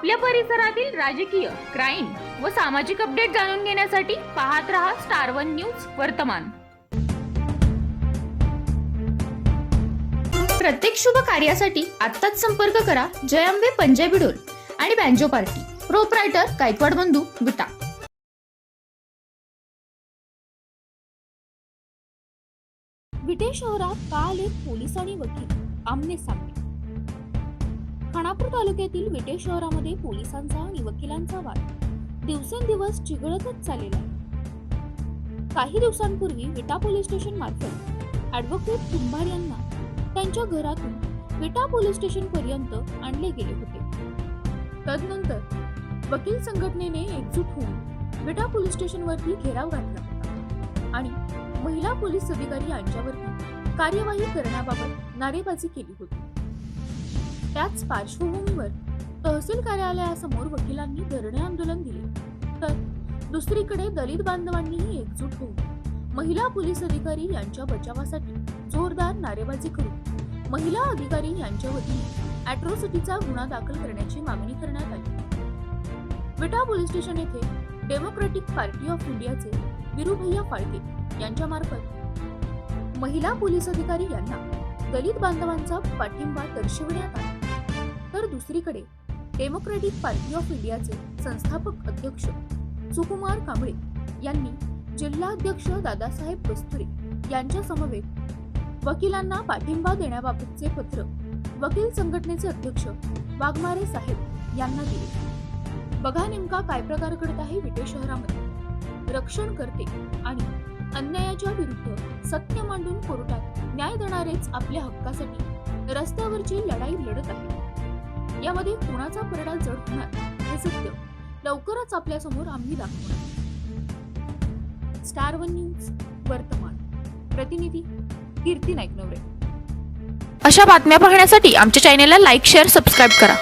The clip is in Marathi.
आपल्या परिसरातील राजकीय क्राईम व सामाजिक अपडेट जाणून घेण्यासाठी पाहत रहा स्टार वन न्यूज वर्तमान. प्रत्येक शुभ कार्यासाठी आत्ताच संपर्क करा जय अंबे पंजाबी डोल आणि बँजो पार्टी. प्रोपरायटर गायकवाड बंधू विटा विटे शहरात काल एक पोलीस आणि वकील आमने सामने. खानापूर तालुक्यातील विटे शहरामध्ये पोलिसांचा आणि वकिलांचा वाद. दिवसेंदिवस चिघळतच चाललेला आहे. काही दिवसांपूर्वी विटा पोलीस स्टेशन मार्फत ऍडव्होकेट कुंभार यांना त्यांच्या घरातून विटा पोलीस स्टेशन पर्यंत आणले गेले होते. तदनंतर वकील संघटनेने एकजूट होऊन विटा पोलीस स्टेशनवरती घेराव घातला होता आणि महिला पोलीस अधिकारी यांच्यावरती कार्यवाही करण्याबाबत नारेबाजी केली होती. त्याच पार्श्वभूमीवर तहसील कार्यालयासमोर वकिलांनी धरणे आंदोलन दिले. तर दुसरीकडे दलित बांधवांनीही एकजूट होऊन महिला पोलीस अधिकारी यांच्या बचावासाठी जोरदार नारेबाजी करून महिला अधिकारी यांच्या वतीने अॅट्रॉसिटीचा गुन्हा दाखल करण्याची मागणी करण्यात आली. विटा पोलीस स्टेशन येथे डेमोक्रेटिक पार्टी ऑफ इंडियाचे विरुभैया फाळके यांच्या मार्फत महिला पोलीस अधिकारी यांना दलित बांधवांचा पाठिंबा दर्शविण्यात आला. तर दुसरीकडे डेमोक्रॅटिक पार्टी ऑफ इंडियाचे संस्थापक अध्यक्ष सुकुमार कांबळे यांनी जिल्हाध्यक्ष दादासाहेब कस्तुरे यांच्या समवेत वकिलांना पाठिंबा देण्याबाबतचे पत्र वकील संघटनेचे अध्यक्ष वाघमारे साहेब यांना दिले. बघा नेमका काय प्रकार घडत आहे विटे शहरामध्ये. रक्षण करते आणि अन्यायाच्या विरुद्ध सत्य मांडून कोर्टात न्याय देणारेच आपल्या हक्कासाठी रस्त्यावरची लढाई लढत आहे. यामध्ये कोणाचा परडा जड होणार हे सत्य लवकरच आपल्यासमोर आम्ही दाखवणार. स्टार वन न्यूज वर्तमान. प्रतिनिधी कीर्ती नाईकनवरे. अशा बातम्या पाहण्यासाठी आमच्या चॅनेलला लाईक शेअर सबस्क्राईब करा.